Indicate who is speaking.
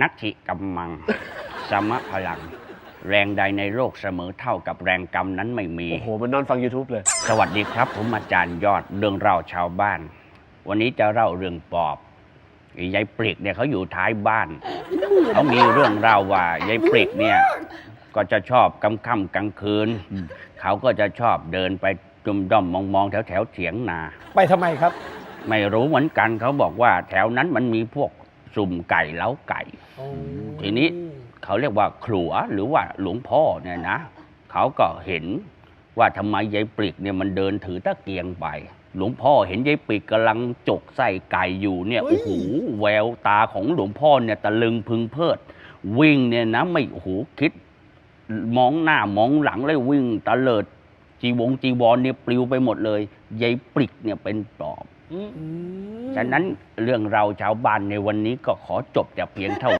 Speaker 1: นัตถิกัมมัง สมะพลัง แรงใดในโลกเสมอเท่ากับแรงกรรมนั้นไม่มี
Speaker 2: โอ้โหมันนอนฟัง YouTube เลย
Speaker 1: สวัสดีครับ ผมอาจารย์ยอดเรื่องเล่าชาวบ้าน วันนี้จะเล่าเรื่องปอบไอ้ยายปริกเนี่ยเขาอยู่ท้ายบ้านเขามีเรื่องเล่าว่ายายปริกเนี่ย ก็จะชอบกำค่ำกลางคืน เขาก็จะชอบเดินไปจุมด้อมมองๆแถวแถวๆเถียงนา
Speaker 2: ไปทำไมครับ
Speaker 1: ไม่รู้เหมือนกันเขาบอกว่าแถวนั้นมันมีพวก สุ่มไก่เล้าไก่ ทีนี้เขาเรียกว่าขลัวหรือว่าหลวงพ่อเนี่ยนะเขาก็เห็นว่าทำไมยายปริกเนี่ยมันเดินถือตะเกียงไป หลวงพ่อเห็นยายปริกกำลังจกใส่ไก่อยู่เนี่ย
Speaker 2: เฮ้
Speaker 1: โอ้
Speaker 2: ย
Speaker 1: โหแววตาของหลวงพ่อเนี่ยตะลึงพึงเพลิด วิ่งเนี่ยนะไม่โอ้โหคิด มองหน้ามองหลังเลยวิ่งตะเลิดจีวงจีวรเนี่ยปลิวไปหมดเลยยายปริกเนี่ยเป็นปอบ ฉะนั้นเรื่องเราชาวบ้านในวันนี้ก็ขอจบแต่เพียงเท่า